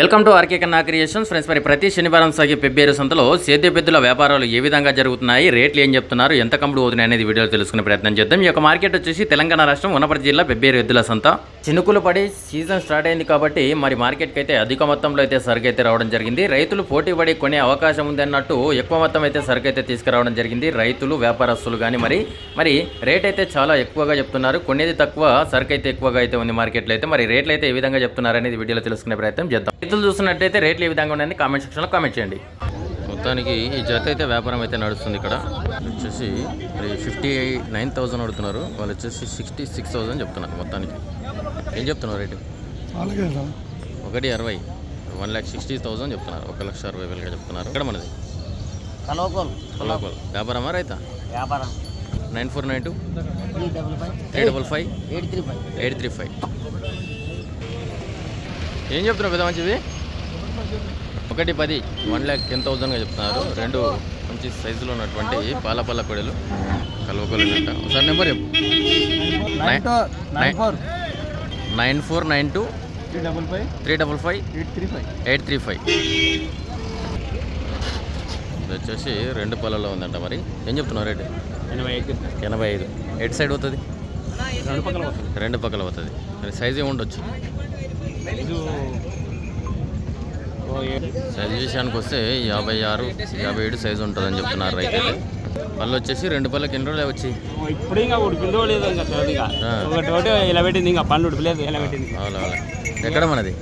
Welcome to RK Kanna creations. Friends మరి ప్రతి శనివారం సాగే పెబ్బేరు సంతలో సేద్య పెద్దుల వ్యాపారాలు ఏ విధంగా జరుగుతున్నాయి రేట్లు ఏం చెప్తున్నారు ఎంత కంపుడు అవుతున్నాయి అనేది వీడియోలో తెలుసుకునే ప్రయత్నం చేద్దాం. ఈ యొక్క మార్కెట్ వచ్చేసి తెలంగాణ రాష్ట్రం ఉన్నపటి జిల్లా పెబ్బేరు ఎద్దుల సంత. చినుకులు పడి సీజన్ స్టార్ట్ అయింది కాబట్టి మరి మార్కెట్కి అయితే అధిక మొత్తంలో అయితే సరుకు అయితే రావడం జరిగింది. రైతులు పోటీ పడి కొనే అవకాశం ఉంది అన్నట్టు ఎక్కువ మొత్తం అయితే సరుకు అయితే తీసుకురావడం జరిగింది. రైతులు వ్యాపారస్తులు కానీ మరి మరి రేట్ అయితే చాలా ఎక్కువగా చెప్తున్నారు. కొనేది తక్కువ సరుకు అయితే ఎక్కువగా అయితే ఉంది మార్కెట్లో అయితే. మరి రేట్లు అయితే ఏ విధంగా చెప్తున్నారు అనేది వీడియోలో తెలుసుకునే ప్రయత్నం చేద్దాం. రైతులు చూస్తున్నట్టయితే రేట్లు ఏ విధంగా ఉన్నాయని కామెంట్ సెక్షన్లో కామెంట్ చేయండి. మొత్తానికి ఈ జత అయితే వ్యాపారం అయితే నడుస్తుంది ఇక్కడ. వచ్చేసి మరి ఫిఫ్టీ నైన్ థౌసండ్ అడుగుతున్నారు. వాళ్ళు వచ్చేసి సిక్స్టీ సిక్స్ థౌసండ్ చెప్తున్నారు మొత్తానికి. ఏం చెప్తున్నారు రేటు? ఒకటి అరవై వన్ ల్యాక్ సిక్స్టీ థౌసండ్ చెప్తున్నారు. ఒక లక్ష అరవై వేలుగా చెప్తున్నారు. ఇక్కడ మనది. కలవకోలు. లోకల్ వ్యాపారమా రైతా? వ్యాపారం. Nine four nine two? Three double five. Three double five? Eight three five. Eight three five. ఏం చెప్తున్నావు పెద్ద మంచివి ఒకటి పది. వన్ ల్యాక్ టెన్ థౌజండ్గా చెప్తున్నారు. రెండు మంచి సైజులో ఉన్నటువంటి పాల పల్ల కొడలు. కలువకొలు అంట. ఒకసారి నెంబర్ చెప్పు. Nine four nine four nine two. Three double five. Three double five. Eight three five. Eight three five. ఇది వచ్చేసి రెండు పళ్ళలో ఉందంట మరి. ఏం చెప్తున్నావు రేటు? ఎనభై ఐదు. ఎనభై ఐదు. ఎటు సైడ్ అవుతుంది రెండు పక్కల వస్తుంది రెండు పక్కల అవుతుంది మరి సైజ్ ఏమి ఉండొచ్చు ఇది ఓ ఏడు సైజ్ విషయానికి వస్తే యాభై ఆరు యాభై ఏడు సైజు ఉంటుందని చెప్తున్నారు రైతులు. పళ్ళు వచ్చేసి రెండు పళ్ళకి ఎన్ని రోజులు వచ్చి. ఇప్పుడు ఇంకా ఉడిపిందో లేదో ఇంకా. ఒకటి ఇలా పెట్టింది ఇంకా పనులు ఉడిపలేదు ఇలా పెట్టింది. అవును ఎక్కడ మనది?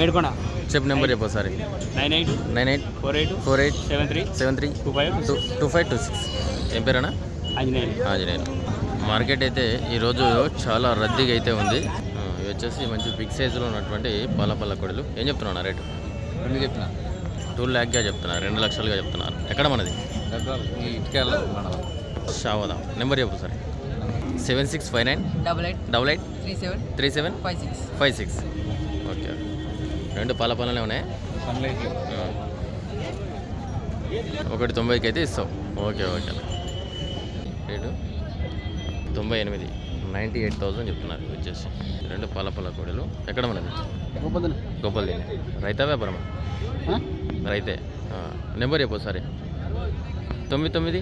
మేడుకొండ. చెప్పు నెంబర్ చెప్పు ఒకసారి. Nine eight nine eight four eight four eight seven three seven three two five two two five two six. ఏం పేరేనా ఆంజనేయులు. ఆంజనేయులు. మార్కెట్ అయితే ఈరోజు చాలా రద్దీగా అయితే ఉంది. వచ్చేసి మంచి బిగ్ సైజులో ఉన్నటువంటి పాల పల్ల కొడలు. ఏం చెప్తున్నా రేటు? రెండు చెప్పిన టూ ల్యాక్గా చెప్తున్నారు రెండు లక్షలుగా చెప్తున్నారు ఎక్కడ మనది? షావదా. నెంబర్ చెప్పు సరే. Seven six five nine double eight double eight three seven three seven five six five six. Okay. రెండు పాల పళ్ళనే ఉన్నాయి. ఒకటి తొంభైకి అయితే ఇస్తావు. Okay okay. రేటు తొంభై ఎనిమిది నైంటీ ఎయిట్ థౌసండ్ చెప్తున్నారు వచ్చేసి. రెండు పాల పళ్ళ కోడలు. ఎక్కడ మనది గొప్పలు దీన్ని రైతా వ్యాపారమా? రైతే. నెంబర్ చెప్పు సరే తొమ్మిది తొమ్మిది?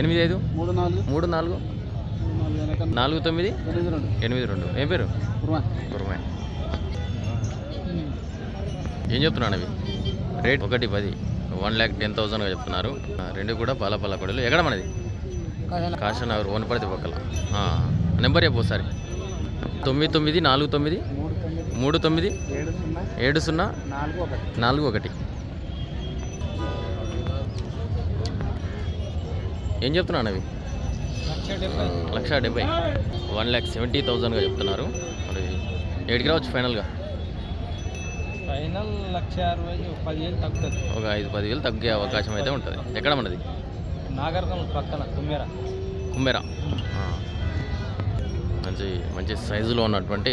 ఎనిమిది ఐదు. మూడు నాలుగు. మూడు నాలుగు? నాలుగు తొమ్మిది? ఎనిమిది రెండు. ఏం పేరు? కుర్మాయ్ ఏం చెప్తున్నాను అవి రేట్ ఒకటి పది. వన్ ల్యాక్ టెన్ థౌసండ్గా చెప్తున్నారు. రెండు కూడా పాల పాల కొడలు. ఎక్కడ మనది? కాశనగర్. వనపర్తి పక్కల. నెంబర్ చెప్పు ఒకసారి. తొమ్మిది తొమ్మిది నాలుగు తొమ్మిది మూడు తొమ్మిది ఏడు సున్నా నాలుగు ఒకటి. ఏం చెప్తున్నాను అవి లక్ష డెబ్బై. వన్ ల్యాక్ సెవెంటీ థౌజండ్గా చెప్తున్నారు. మరి ఏడికి రావచ్చు ఫైనల్గా? ఫైనల్ లక్ష అరవై పదిహేను తగ్గుతుంది. ఒక ఐదు పదివేలు తగ్గే అవకాశం అయితే ఉంటుంది. ఎక్కడ మనది? నాగరికం పక్కన కుమ్మెర ఆ. మంచి మంచి సైజులో ఉన్నటువంటి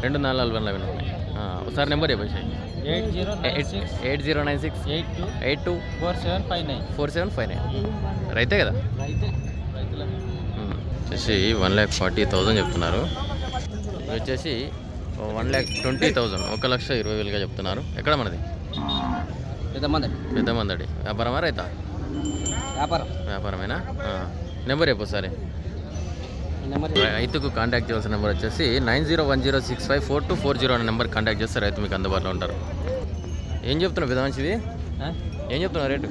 రెండు నాలుగు నలభై నలభై ఉన్నాయి. ఒకసారి నెంబర్ చెప్పేసి eight zero eight zero nine six. Eight two. Eight two. Four seven five nine. Four seven five nine. రైతే కదా. వచ్చేసి వన్ ల్యాక్ ఫార్టీ థౌజండ్ చెప్తున్నారు. వచ్చేసి వన్ ల్యాక్ ట్వంటీ థౌజండ్ ఒక లక్ష ఇరవై వేలుగా చెప్తున్నారు. ఎక్కడ మనది? పెద్దమంది పెద్ద మందడి. వ్యాపారమా రైతా? వ్యాపారం. వ్యాపారమేనా. నెంబర్ చెప్పు సరే రైతుకు కాంటాక్ట్ చేయాల్సిన నెంబర్ వచ్చేసి nine zero one zero six five four two four zero అనే నెంబర్ కాంటాక్ట్ చేస్తే రైతు మీకు అందుబాటులో ఉంటారు. ఏం చెప్తున్నావు మంచిది ఏం చెప్తున్నావు రేటు?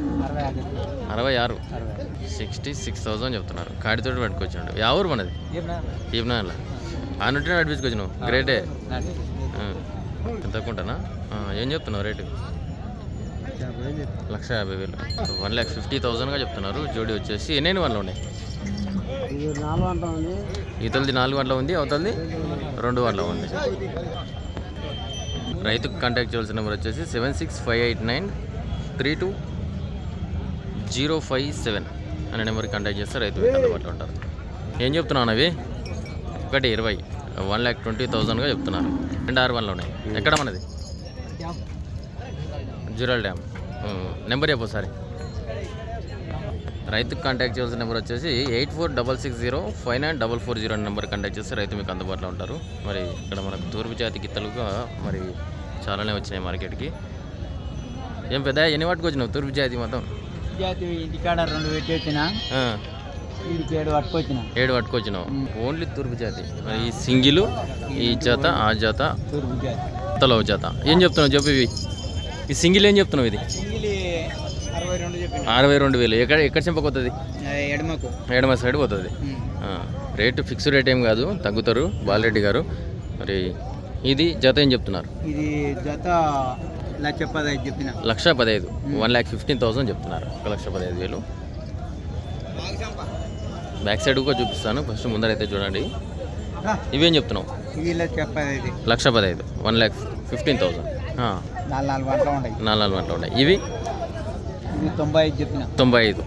అరవై ఆరు సిక్స్టీ సిక్స్ థౌసండ్ చెప్తున్నారు. కాడితోటి పట్టుకొచ్చాడు. యా ఊరు మనది? ఈవెనాల. ఆ నుండి నడిపించుకొచ్చినావు గ్రేటే కొంటానా ఏం చెప్తున్నావు రేటు? లక్ష యాభై వేలు. వన్ ల్యాక్ ఫిఫ్టీ థౌసండ్గా చెప్తున్నారు. జోడీ వచ్చేసి ఎన్ని వన్లు ఉన్నాయి. ఇతలది నాలుగు గంటల ఉంది అవతలది రెండు గంటల ఉంది. రైతుకు కాంటాక్ట్ చేయాల్సిన నెంబర్ వచ్చేసి seven six five eight nine three two zero five seven అనే నెంబర్కి కాంటాక్ట్ చేస్తే రైతు అందుబాటులో ఉంటారు. ఏం చెప్తున్నాను అవి? ఒకటి ఇరవై వన్ ల్యాక్ ట్వంటీ థౌజండ్గా చెప్తున్నారు. రెండు ఆరు వన్లు ఉన్నాయి. ఎక్కడ మనది? జూరల్ డ్యామ్. నెంబర్ చెప్పు ఒకసారి. రైతుకు కాంటాక్ట్ చేయాల్సిన నెంబర్ వచ్చేసి eight four double six zero five nine double four zero number contact చేస్తే రైతు మీకు అందుబాటులో ఉంటారు. మరి ఇక్కడ మనకు తూర్పు జాతి గిత్తలుగా మరి చాలానే వచ్చినాయి మార్కెట్కి. ఏం పెద్ద ఎన్ని వాటికి వచ్చినావు తూర్పు జాతి మొత్తం? జాతి ఇంటికాడ రెండు పెట్టి వచ్చిన ఆ, వీడికి ఏడు పట్టుకొచ్చిన ఏడు పట్టుకొచ్చినావు ఓన్లీ తూర్పు జాతి. మరి ఈ సింగిలు ఈ జత ఆ జత తూర్పు జాతి. జత. ఏం చెప్తున్నావు చెప్పు ఇవి? ఈ సింగిల్ ఏం చెప్తున్నావు ఇది? సింగిలి అరవై రెండు వేలు. ఎక్కడ ఎక్కడ చెంపకొస్తుంది ఎడమకు. ఎడమ సైడ్ పోతుంది. రేటు ఫిక్స్ రేట్ ఏం కాదు తగ్గుతారు బాలరెడ్డి గారు. మరి ఇది జత ఏం చెప్తున్నారు? ఇది జత లక్ష పదహైదు చెప్పిన. లక్ష పదహైదు. వన్ ల్యాక్ ఫిఫ్టీన్ థౌసండ్ చెప్తున్నారు. ఒక లక్ష పదహైదు వేలు. బ్యాక్ సైడ్ కూడా చూపిస్తాను. ఫస్ట్ ముందరైతే చూడండి. ఇవేం చెప్తున్నావు? ఇవి లక్ష పదహైదు. లక్ష పదహైదు. One lakh fifteen thousand. నాలుగు నాలుగు గంటలు ఉన్నాయి. నాలుగు నాలుగు గంటలు ఉన్నాయి. ఇవి? తొంభై ఐదు చెప్పిన. తొంభై ఐదు.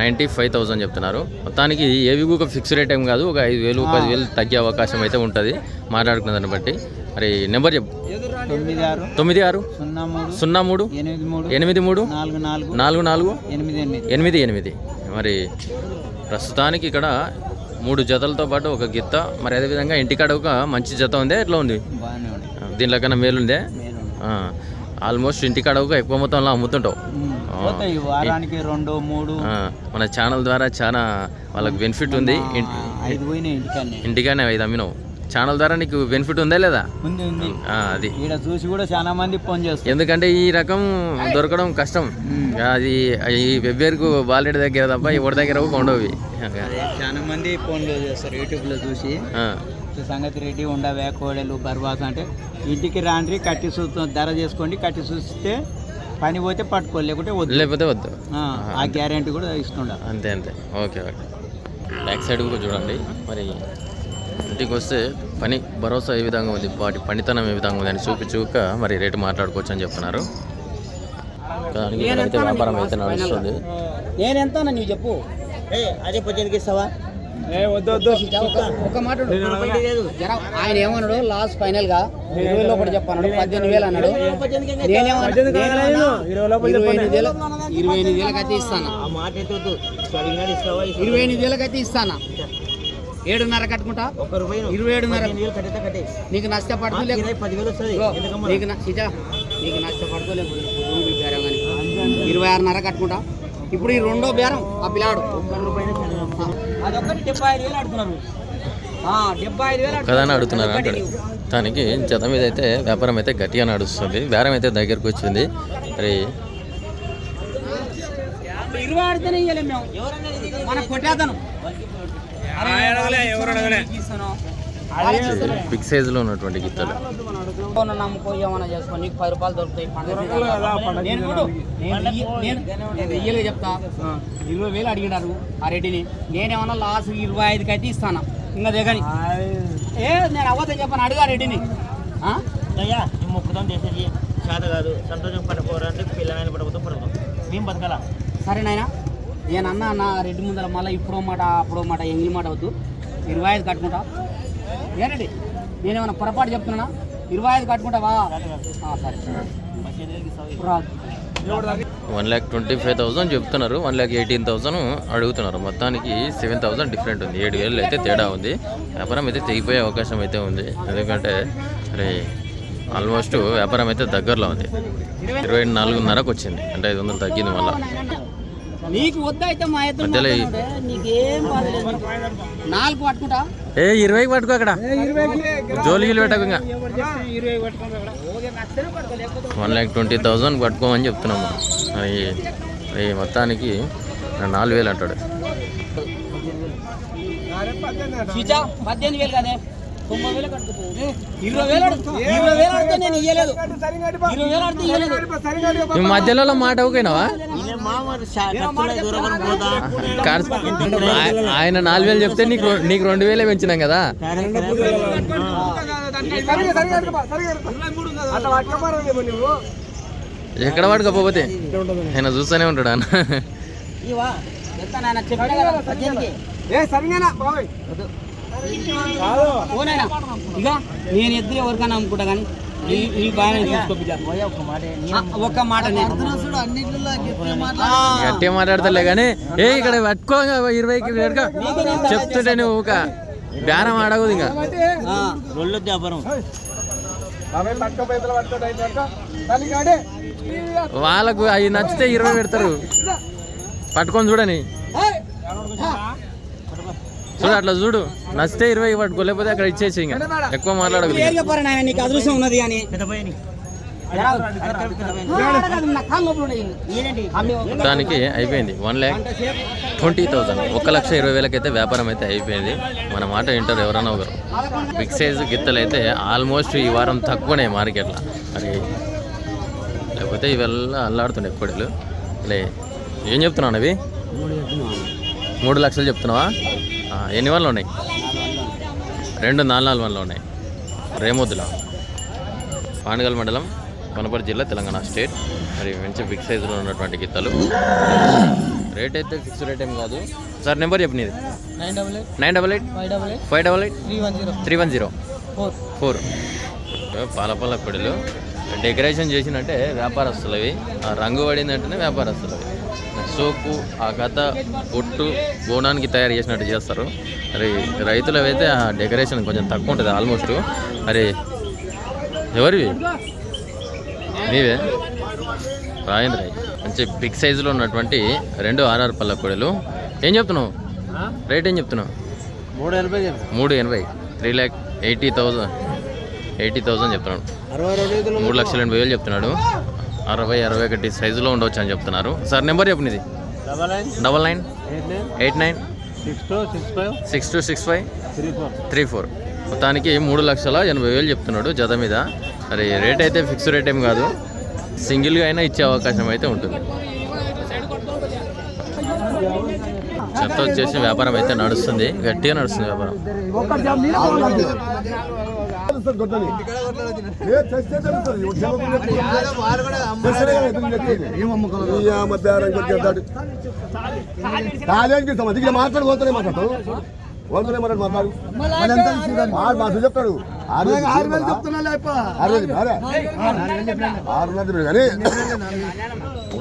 నైంటీ ఫైవ్ థౌసండ్ చెప్తున్నారు. మొత్తానికి ఏవి ఒక ఫిక్స్ రేట్ ఏం కాదు. ఒక ఐదు వేలు పది వేలు తగ్గే అవకాశం అయితే ఉంటుంది. మాట్లాడుకున్న దాన్ని బట్టి. మరి నెంబర్ చెప్పు. తొమ్మిది ఆరు. సున్నా మూడు. ఎనిమిది మూడు. నాలుగు నాలుగు. ఎనిమిది ఎనిమిది. మరి ప్రస్తుతానికి ఇక్కడ మూడు జతలతో పాటు ఒక గిత్త మరి అదేవిధంగా ఇంటికాడ ఒక మంచి జత ఉందే ఎట్లా ఉంది? దీనిలో కన్నా మేలుందే? మేలు ఆల్మోస్ట్ ఇంటికాడ ఎక్కువ మొత్తంలో అమ్ముతుంటావు. వారానికి రెండు మూడు. మన ఛానల్ ద్వారా చాలా వాళ్ళకి బెనిఫిట్ ఉంది. ఆ, ఇంటి- ఐదు అమ్మినావు. ఛానల్ ద్వారా నీకు బెనిఫిట్ ఉందా లేదా? అది. చూసి కూడా చాలా మంది ఫోన్ చేస్తారు. ఎందుకంటే ఈ రకం దొరకడం కష్టం. అది ఈ వెబ్బేరుకు బాలెడ్ దగ్గర తప్ప ఎవరి దగ్గర ఉండవు. చాలా మంది ఫోన్లో చేస్తారు యూట్యూబ్లో చూసి సంగతి రెడ్డి ఉండవే కోడలు బర్బాస్ అంటే ఇంటికి రాండ్రి కట్టి చూస్తాం ధర చేసుకోండి కట్టి చూస్తే పని పోతే పట్టుకో లేకుంటే వద్దు. లేకపోతే వద్దు. ఆ, ఆ గ్యారంటీ కూడా ఇస్తుండ అంతే అంతే. Okay okay. బ్యాక్ సైడ్ కూడా చూడండి. మరి ఇంటికి వస్తే పని భరోసా ఏ విధంగా ఉంది? వాటి పనితనం ఏ విధంగా ఉంది అని చూపి చూక మరి రేటు మాట్లాడుకోవచ్చు అని చెప్తున్నారు. వ్యాపారం అయితే నడుస్తుంది. నేనెంత నీవు చెప్పు. అదే పద్దెనిమిదికి ఇస్తావా? ఒక మాట ఆయన ఏమన్నాడు? లాస్ట్ ఫైనల్గా. ఇరవై లోపల చెప్పన్నాడు. పద్దెనిమిది వేలు అన్నాడు. ఇరవై ఎనిమిది వేలు ఇరవై ఎనిమిది వేలకు అయితే ఇస్తాను? ఇరవై ఎనిమిది వేలకు అయితే ఇస్తాను? ఏడున్నర కట్టుకుంటా? ఇరవై ఏడున్నర నీకు నష్టపడుతూ నీకు నీకు లేకపోతే ఇరవై ఆరున్నర కట్టుకుంటా. ఇప్పుడు ఈ రెండో బేరం ఆ పిల్లాడు. డెబ్బై ఐదు వేలు వేలు కదని అడుగుతున్నారు అంటాడు? దానికి జత మీద అయితే వ్యాపారం అయితే గట్టిగా నడుస్తుంది. బేరం అయితే దగ్గరకు వచ్చింది. మరి ఇరవై ఆడితేనే ఇవ్వలేము మేము. మన కొట్టేతను. బిగ్ సైజులో ఉన్నటువంటి గిత్తలు నమ్ముకో చేసుకో నీకు పది రూపాయలు దొరుకుతాయి నేను రియల్గా చెప్తా ఇరవై వేలు అడిగినారు ఆ రెడ్డిని నేనేమన్నా లాస్ట్ ఇరవై ఐదుకి అయితే ఇస్తాను ఇంకా దిగని ఏ నేను అవ్వదని చెప్పాను అడిగా రెడ్డిని ఆ? అయ్యా ఈ మొక్కుదాం చేసేది చేత కాదు సంతోషం పడిపోరంటే పిల్లలైన పడకపోతే పడతాం మేము బతకాల సరే నాయనా నేను అన్న అన్న రెడ్డి ముందర మళ్ళీ ఇప్పుడు మాట అప్పుడు మాట ఎంగిలి మాట వద్దు ఇరవై ఐదు కట్టుకుంటా ఏ నేనేమైనా పొరపాటు చెప్తున్నా ఇరవై ఐదు కట్టుకుంటావా సరే. One lakh twenty five thousand చెప్తున్నారు వన్ ల్యాక్ ఎయిటీన్ థౌసండ్ అడుగుతున్నారు. మొత్తానికి సెవెన్ థౌసండ్ డిఫరెంట్ ఉంది. ఏడు వేలు అయితే తేడా ఉంది. వ్యాపారం అయితే తెగిపోయే అవకాశం అయితే ఉంది. ఎందుకంటే మరి ఆల్మోస్ట్ వ్యాపారం అయితే దగ్గరలో ఉంది. ఇరవై నాలుగున్నరకు వచ్చింది. అంటే ఐదు వందలు తగ్గింది మళ్ళీ. నీకు వద్దా అయితే మా ఇద్దరు మధ్యలో ఈ- మాట్లాడుకుంటే నీకేం బాధ లేదు నాలుగు పట్టుకుంటా? ఏ ఇరవైకి పట్టుకో అక్కడ. జోలిగిలు పెట్టకు ఇంకా. వన్ ల్యాక్ ట్వంటీ థౌజండ్ పట్టుకోమని చెప్తున్నాము మరి మొత్తానికి నాలుగు వేలు అంటాడు. చీచా పద్దెనిమిది వేలు కదే. తొంభై వేలు కట్టుకుంటుంది ఇరవై వేలు అడుగు ఇరవై వేలు అడితే నేను ఇయ్యలేదు. ఇరవై వేలు అడితే ఇయ్యలేదు. ఈ మధ్యలో మాట ఆయ- ఆయన నాలుగు వేలు చెప్తే నీకు నీకు రెండు వేలే పెంచినాం కదా? ఎక్కడ పడుకోపోతే ఆయన చూస్తూనే ఉంటాడు? అన్న ఇవా ఎంత నాయన ఓనాయనా ఇక నేను ఎద్దు ఎవరికైనా అమ్ముకుంటా కానీ బాగా ఒక్క మాట మాట్లాడతలే కానీ ఏ ఇక్కడ పట్టుకో ఇరవైకి. చెప్తుంటే నువ్వు ఊక. బేరం అడగదు ఇంకా. ఆ, రొల్లు వ్యాపారం వాళ్ళకు అవి నచ్చితే ఇరవై పెడతారు. పట్టుకొని చూడని. చూడు అట్లా చూడు. నచ్చితే ఇరవై పట్టుకో లేకపోతే అక్కడ ఇచ్చేసి ఇంకా. ఎక్కువ మాట్లాడదు అదృష్టం ఉన్నది దానికి అయిపోయింది. వన్ ల్యాక్ ట్వంటీ థౌజండ్ ఒక లక్ష ఇరవై వేలకైతే వ్యాపారం అయితే అయిపోయింది. మన మాట వింటారు ఎవరైనా ఒకరు. బిగ్ సైజ్ గిత్తలు అయితే ఆల్మోస్ట్ ఈ వారం తక్కువనే మార్కెట్లో. మరి లేకపోతే ఇవల్ల అల్లాడుతుండే ఎప్పుడూ లే ఏం చెప్తున్నాను అవి మూడు లక్షలు చెప్తున్నావా? ఎన్ని వాళ్ళు ఉన్నాయి? రెండు నాలుగు నాలుగు వాళ్ళు ఉన్నాయి. రేమొద్దులా పాండగల్ మండలం వనపర్తి జిల్లా తెలంగాణ స్టేట్. మరి మంచి బిగ్ సైజులో ఉన్నటువంటి గిత్తలు. రేట్ అయితే ఫిక్స్ రేట్ ఏం కాదు. సార్ నెంబర్ చెప్పు నీది. Nine double eight. Nine double eight? Five double eight. Three one zero. Three one zero. Four. Four. పాల పాల పొడిలు. డెకరేషన్ చేసినట్టే వ్యాపారస్తులు అవి ఆ రంగు పడిందంటేనే వ్యాపారస్తులు సోపు ఆ కథ పొట్టు బోనానికి తయారు చేసినట్టు చేస్తారు. మరి రైతులు అయితే ఆ డెకరేషన్ కొంచెం తక్కువ ఉంటుంది ఆల్మోస్ట్ మరి ఎవరివి? నీవే? రాజేంద్ర మంచి బిగ్ సైజులో ఉన్నటువంటి రెండు ఆర్ఆర్ పళ్ళ ఏం చెప్తున్నావు? రేట్ ఏం చెప్తున్నావు? మూడు ఎనభై మూడు ఎనభై. Three lakh eighty thousand. Eighty thousand చెప్తున్నాడు. మూడు లక్షల ఎనభై వేలు చెప్తున్నాడు. అరవై అరవై ఒకటి సైజులో ఉండవచ్చు అని చెప్తున్నారు. సార్ నెంబర్ చెప్పు నీది double nine. Double nine. Eight nine. Eight nine. Six two six five. Six two six five. Three four. Three four. మొత్తానికి మూడు లక్షల ఎనభై వేలు చెప్తున్నాడు జత మీద. మరి రేట్ అయితే ఫిక్స్ రేట్ ఏం కాదు. సింగిల్గా అయినా ఇచ్చే అవకాశం అయితే ఉంటుంది. చెత్త వచ్చేసి వ్యాపారం అయితే నడుస్తుంది. గట్టిగా నడుస్తుంది వ్యాపారం. కాలేజీకి సంబంధించి మాట్లాడు పోతూనే మాట్లాడు. పోతూనే మాట్లాడు మాట్లాడు. ఆరు మాసం చెప్తాడు. ఆరు ఆరు కానీ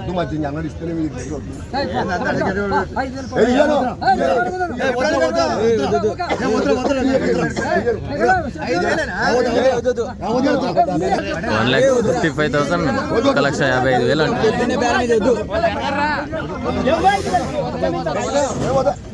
వద్దు మంచి ఇంక ఇస్తేనే మీకు దగ్గర one lakh fifty five thousand ఒక లక్ష యాభై ఐదు వేలు అంటే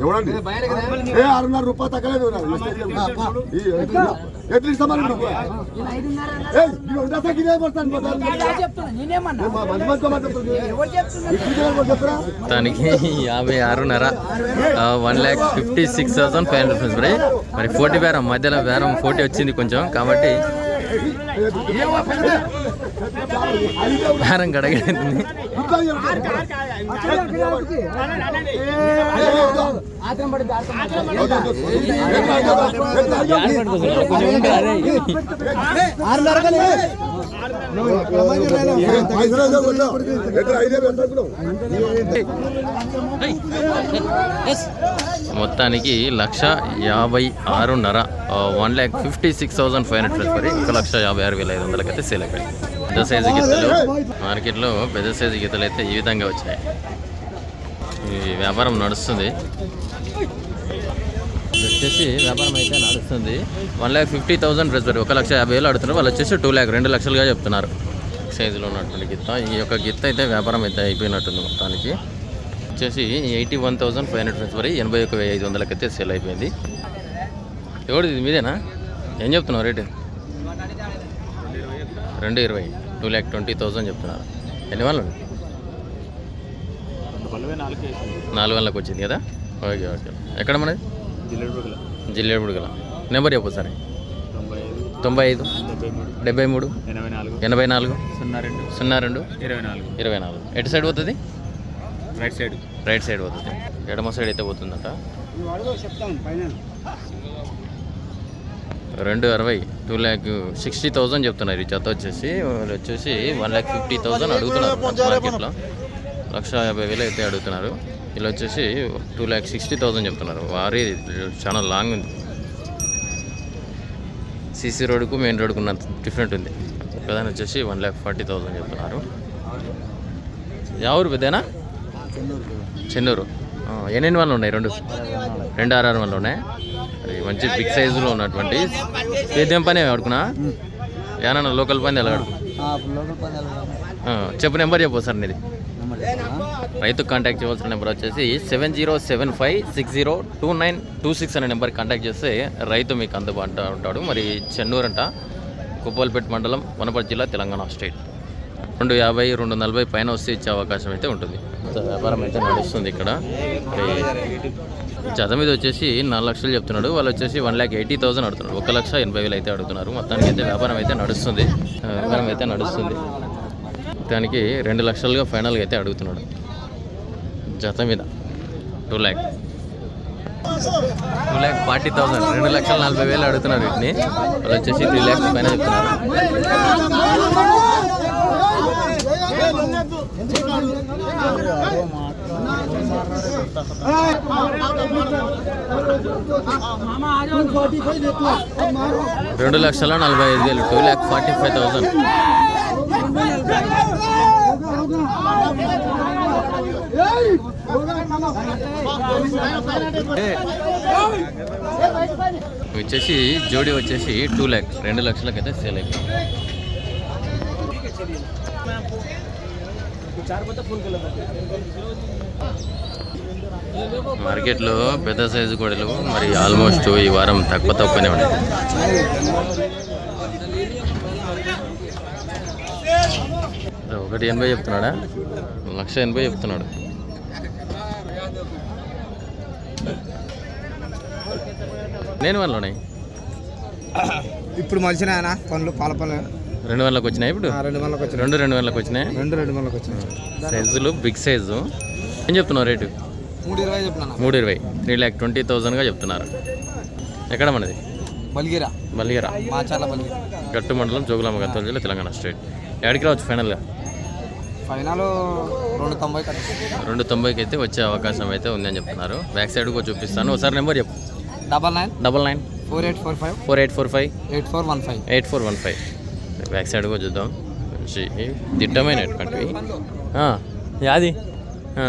ఎవరు? ఏ ఆరున్నర రూపాయలు తగ్గలేదు ఎట్లా ఇస్తామని? దానికి యాభై ఆరున్నర. One lakh fifty six thousand five hundred rupees మరి మరి ఫోర్టీ బేరం మధ్యలో బేరం ఫోర్టీ వచ్చింది కొంచెం. కాబట్టి బేరం గడగడింది మొత్తానికి లక్ష యాభై ఆరున్నర one lakh fifty six thousand five hundred మరి ఒక లక్ష యాభై ఆరు వేల ఐదు వందలకైతే సేల్ అయిపోయింది. పెద్ద సైజు గీతలు మార్కెట్లో పెద్ద సైజు గీతలు అయితే ఈ విధంగా వచ్చాయి ఈ వ్యాపారం నడుస్తుంది. ఇది వచ్చేసి వ్యాపారం అయితే నడుస్తుంది. One lakh fifty thousand press ఒక లక్ష యాభై వేలు అడుగుతున్నారు. వాళ్ళు వచ్చేసి టూ ల్యాక్ రెండు లక్షలుగా చెప్తున్నారు. సైజులో ఉన్నటువంటి గిత్త. ఈ యొక్క గిత్త అయితే వ్యాపారం అయితే అయిపోయినట్టుంది మొత్తానికి. వచ్చేసి eighty one thousand five hundred వరకు ఎనభై ఒక ఐదు వందలకైతే సేల్ అయిపోయింది. ఎవడు ఇది? మీదేనా? ఏం చెప్తున్నావు రేటు? రెండు ఇరవై. టూ ల్యాక్ ట్వంటీ థౌజండ్ చెప్తున్నారు. ఎన్ని వాళ్ళు నాలుగు వందలకు వచ్చింది కదా? Okay okay. ఎక్కడ మనది? జిల్లేడు గల నెంబర్ చెప్పు సరే. తొంభై ఐదు డెబ్బై మూడు ఎనభై నాలుగు సున్నా రెండు సున్నా రెండు ఇరవై నాలుగు. ఇరవై నాలుగు. ఎటు సైడ్ పోతుంది? Right side. రైట్ సైడ్ పోతుంది. ఎడమ సైడ్ అయితే పోతుందట. రెండు అరవై టూ ల్యాక్ సిక్స్టీ థౌజండ్ చెప్తున్నారు. ఈ జత వచ్చేసి వాళ్ళు వచ్చేసి వన్ ల్యాక్ ఫిఫ్టీ థౌజండ్ అడుగుతున్నారు. మార్కెట్లో. లక్ష యాభై వేలు అయితే అడుగుతున్నారు. వీళ్ళు వచ్చేసి టూ ల్యాక్ సిక్స్టీ థౌజండ్ చెప్తున్నారు. వారి చాలా లాంగ్ ఉంది. సీసీ రోడ్కు మెయిన్ రోడ్కు ఉన్నంత డిఫరెంట్ ఉంది. ప్రధాని వచ్చేసి వన్ ల్యాక్ ఫార్టీ థౌజండ్ చెప్తున్నారు. ఎవరు పెద్దనా? చెన్నూరు. ఎన్నెన్ని వాళ్ళు ఉన్నాయి? రెండు. రెండు ఆరు వాళ్ళు ఉన్నాయి. అది మంచి బిగ్ సైజులో ఉన్నటువంటి సేద్యం పని ఆడుకున్నా? ఏమన్నా లోకల్ పని ఎలా ఆడుకు లోకల్ పదాలు ఆ, చెప్పు నెంబర్ చెప్పు సార్ నీది. రైతు కాంటాక్ట్ చేయవలసిన నెంబర్ వచ్చేసి seven zero seven five six zero two nine two six అనే నెంబర్ కాంటాక్ట్ చేస్తే రైతు మీకు అందుబాటులో ఉంటాడు. మరి చెన్నూరు అంట కుప్పలపేట మండలం వనపర్తి జిల్లా తెలంగాణ స్టేట్. రెండు యాభై రెండు నలభై పైన వస్తే ఇచ్చే అవకాశం అయితే ఉంటుంది. వ్యాపారం అయితే నడుస్తుంది ఇక్కడ. జత మీద వచ్చేసి నాలుగు లక్షలు చెప్తున్నాడు. వాళ్ళు వచ్చేసి వన్ ల్యాక్ ఎయిటీ థౌసండ్ అడుగుతున్నాడు ఒక లక్ష ఎనభై వేలు అయితే అడుగుతున్నారు. మొత్తానికి అయితే వ్యాపారం అయితే నడుస్తుంది. వ్యాపారం అయితే నడుస్తుంది. దానికి రెండు లక్షలుగా ఫైనల్గా అయితే అడుగుతున్నాడు. జత మీద. Two lakh two lakh forty thousand రెండు లక్షల నలభై వేలు అడుగుతున్నారు వీటిని. వాళ్ళు వచ్చేసి త్రీ ల్యాక్స్ పైన చెప్తున్నారు. రెండు లక్షల నలభై ఐదు వేలు. Two lakh forty five thousand వచ్చేసి జోడీ వచ్చేసి టూ ల్యాక్స్ రెండు లక్షలకు అయితే సేల్ అయిపోయింది. మార్కెట్లో పెద్ద సైజు గొడవలు మరి ఆల్మోస్ట్ ఈ వారం తక్కువ తక్కువనే ఉన్నాయి. ఒకటి ఎనభై చెప్తున్నాడా? లక్ష ఎనభై చెప్తున్నాడు. నేను వాళ్ళు ఉన్నాయి. ఇప్పుడు మలిసిన ఆయన పనులు పాల పనులు. రెండు వందలకు వచ్చినాయి ఇప్పుడు? రెండు వందలకు వచ్చినాయి. రెండు రెండు వందలకు వచ్చినాయి? రెండు రెండు వందలకు వచ్చినాయి. సైజులు బిగ్ సైజు. ఏం చెప్తున్నావు రేటు? మూడు ఇరవై చెప్పిన మూడు ఇరవై. త్రీ ల్యాక్ ట్వంటీ థౌజండ్గా చెప్తున్నారు. ఎక్కడ మనది? బలిగిరా. మల్లిగరా మాచాల బలిగిరా. గట్టు మండలం జోగులామ గద్వాల జిల్లా తెలంగాణ స్టేట్. ఎక్కడికి రావచ్చు ఫైనల్గా ఫైనల్ రెండు తొంభై రెండు తొంభైకి అయితే వచ్చే అవకాశం అయితే ఉందని చెప్తున్నారు. బ్యాక్ సైడ్ కూడా చూపిస్తాను. ఒకసారి నెంబర్ చెప్పు. Double nine double nine four eight four five four eight four five eight four one five eight four one five back side కూడా చూద్దాం. మంచి దిట్టమైనటువంటివి యాది? ఆ.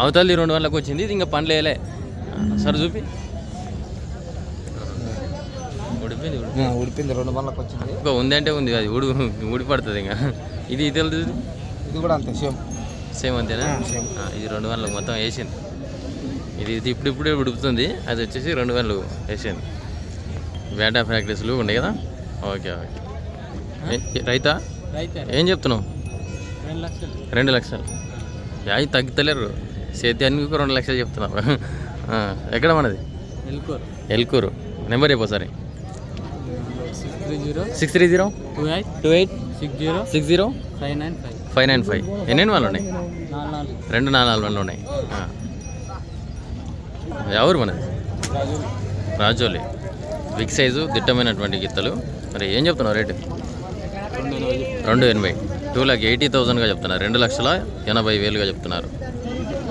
అవతలది రెండు వందలకు వచ్చింది. ఇది ఇంకా పని లేలే సరే చూపి. ఉడిపోయింది ఉడిపోయింది. ఉడిపింది రెండు వందలకు వచ్చింది. ఇంకా ఉంది అంటే ఉంది అది ఊడి ఊడి పడుతుంది ఇంకా. ఇది ఇది తెలుస్తుంది ఇది కూడా అంతే సేమ్. సేమ్ అంతేనా? ఇది రెండు వందలకు మొత్తం వేసింది. ఇది ఇది ఇప్పుడు ఇప్పుడే ఉడుకుతుంది అది వచ్చేసి రెండు వందలు వేసింది. బేటా ప్రాక్టీస్లు ఉండే కదా? Okay okay. రైతా? ఏం చెప్తున్నావు? రెండు లక్షలు. యాయి తగ్గుతలేరు. అన్ని రెండు లక్షలు చెప్తున్నావు ఎక్కడ మనది? ఎల్కూరు. నెంబర్ చెప్పు సరే six three zero? Two eight. Two eight. Six zero. Six zero? Five nine five. Five nine five. ఎన్నెన్ని వాళ్ళు ఉన్నాయి రెండు నాలుగు వందలు ఉన్నాయి. ఎవరు మనది? రాజోలి. బిగ్ సైజు దిట్టమైనటువంటి గిత్తలు. మరి ఏం చెప్తున్నావు రేటు? రెండు ఎనభై. టూ లాక్ ఎయిటీ థౌజండ్గా చెప్తున్నారు. రెండు లక్షల ఎనభై వేలుగా చెప్తున్నారు.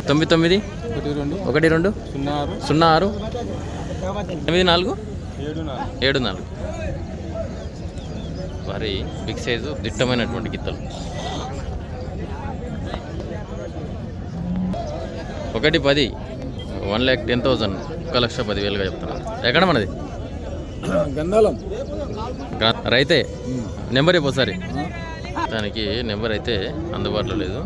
తొమ్మిది తొమ్మిది? ఒకటి రెండు. సున్నా ఆరు. ఎనిమిది నాలుగు. ఏడు నాలుగు. మరి బిగ్ సైజు దిట్టమైనటువంటి గిత్తలు. ఒకటి పది వన్ ల్యాక్ టెన్ థౌజండ్ ఒక లక్ష పదివేలుగా చెప్తున్నాను ఎక్కడ మనది? గంధాలం. రైతే నెంబర్ ఇవ్వ ఒకసారి. దానికి నెంబర్ అయితే అందుబాటులో లేదు.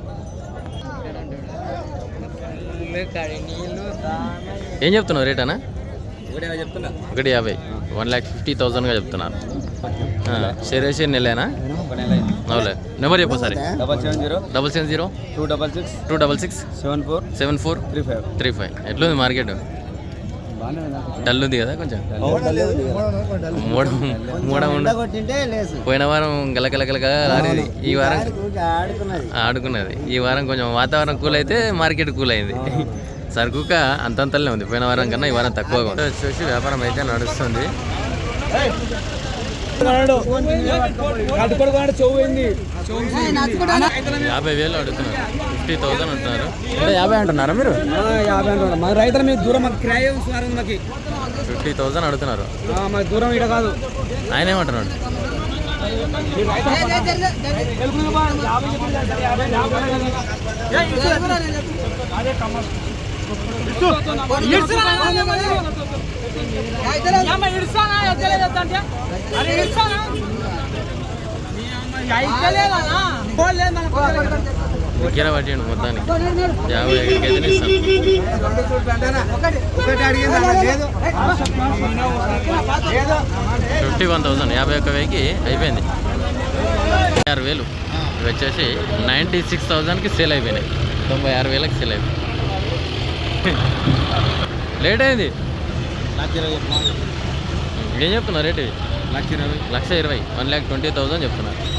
ఏం చెప్తున్నావు రేట్ అన్నా? ఒకటి యాభై వన్ ల్యాక్ ఫిఫ్టీ థౌసండ్గా చెప్తున్నారు. షేరేసి నెలేనా? అవులే నెంబర్ చెప్పు సరే double seven zero. Double seven zero. Two double six. Two double six. Seven four. Seven four. Three five. Three five. ఎట్లుంది మార్కెట్? డల్ ఉంది కదా కొంచెం. మూడ మూడ పోయిన వారం గలగల గలగల ఆడేది ఈ వారం. ఆడుకున్నది. ఆడుకున్నది. ఈ వారం కొంచెం వాతావరణం కూల్ అయితే మార్కెట్ కూల్ అయింది. సరుకుక అంతంతలే ఉంది. పోయిన వారం కన్నా ఈ వారం తక్కువగా ఉంది. వచ్చేసి వ్యాపారం అయితే నడుస్తుంది. యాభై వేలు అడుగుతున్నారు ఫిఫ్టీ థౌసండ్ అంటున్నారు అంటే యాభై అంటున్నారా మీరు యాభై అంటారు మా రైతుల మీద దూరం మాకు కిరాయి సార్ మాకు ఫిఫ్టీ థౌసండ్ అడుగుతున్నారు మాకు దూరం ఇక్కడ కాదు ఆయన ఏమంటున్నాడు పట్టండి మొత్తానికి. యాభై ఎక్కడికి అయితే ఇస్తాను ఫిఫ్టీ వన్ థౌసండ్ యాభై ఒక్క వెయ్యికి అయిపోయింది. ఆరు వేలు. ఇవి వచ్చేసి నైంటీ సిక్స్ థౌజండ్కి సేల్ అయిపోయినాయి. తొంభై ఆరు వేలకు సేల్ అయిపోయింది. లేట్ అయింది. ఏం చెప్తున్నారు రేట్? లక్ష ఇరవై. లక్ష ఇరవై. వన్ ల్యాక్ ట్వంటీ థౌసండ్ చెప్తున్నారు.